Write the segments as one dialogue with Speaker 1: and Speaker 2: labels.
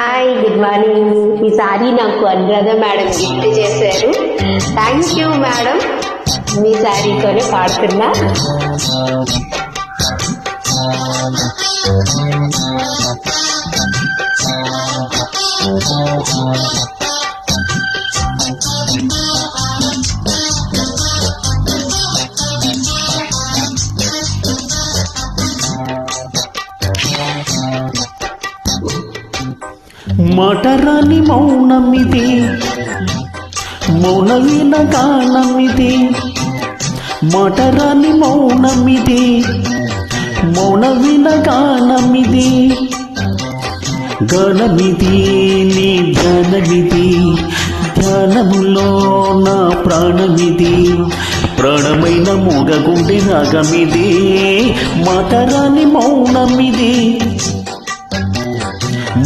Speaker 1: Hi good morning ఈ సారీ నాకు Anuradha madam gift చేశారు. Thank you madam. మీ సారీతోనే పాడుతున్నా.
Speaker 2: మటరాని మౌనమిది మౌనవీన గానమిది మటరాని మౌనమిది మౌనవీన గానమిది. గణమిది నీ ధ్యానమిది ధ్యానములో నా ప్రాణమిది. ప్రాణమైన మూగగుండి రాగమిది మటరాని మౌనమిది.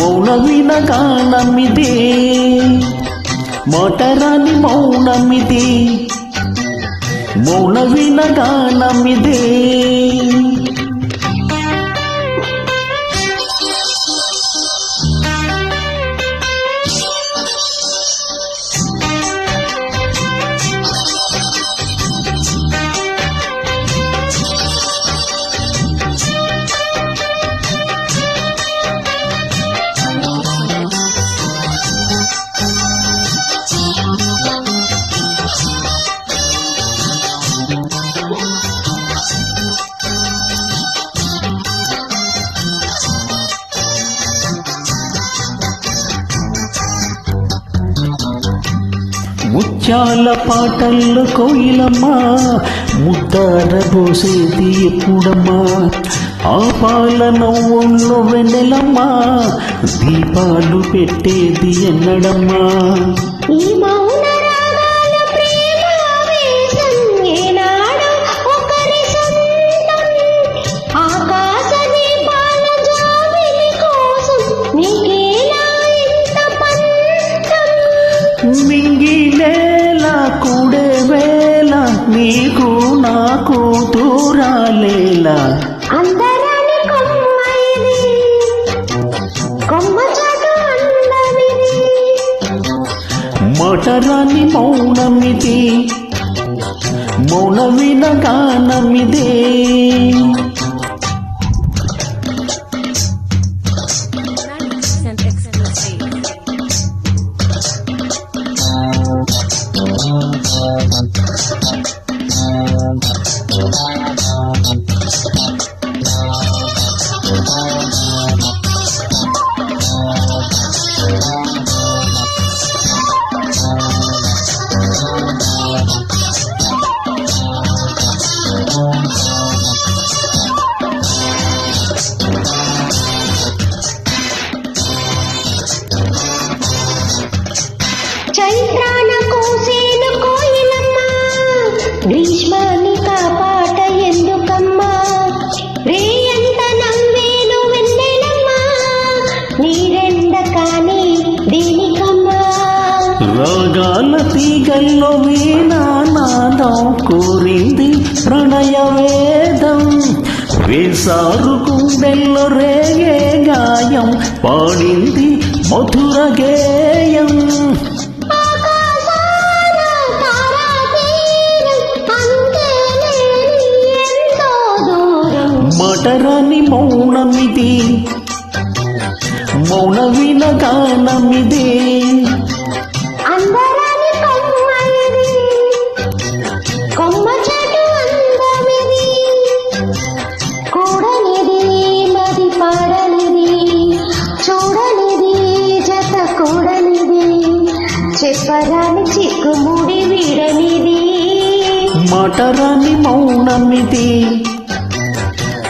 Speaker 2: మౌనమిన వినగానమిదే మోటరాని మౌనమిది. మౌన గానమిదే ముత్యాల పాటల్లో కోయిలమ్మా ముద్దార పోసేది ఎప్పుడమ్మా ఆ పాల నవ్వుల్లో వెన్నెలమ్మా దీపాలు పెట్టేది ఎన్నడమ్మా. మటరాని మౌనమిది మౌన వినగానమిదే
Speaker 3: Thank you.
Speaker 1: చైత్రాన కోసేను కోయిలమ్మ. గ్రీష్మాన్ని కాపాట ఎందుకమ్మా రేయంత నవ్వేను వెన్నెలమ్మ. నీరెండ కాని దీనికమ్మా?
Speaker 2: రాగాల తీగల్లో వీణానాదం కోరింది ప్రణయ వేదం వేసారు గుండెల్లో రేగే గాయం పాడింది మధుర గేయం.
Speaker 1: పాడనిది చూడనిది జత కూడనిది చెప్పరాని చిక్కుముడి వీడనిది.
Speaker 2: మటరాని మౌనమిది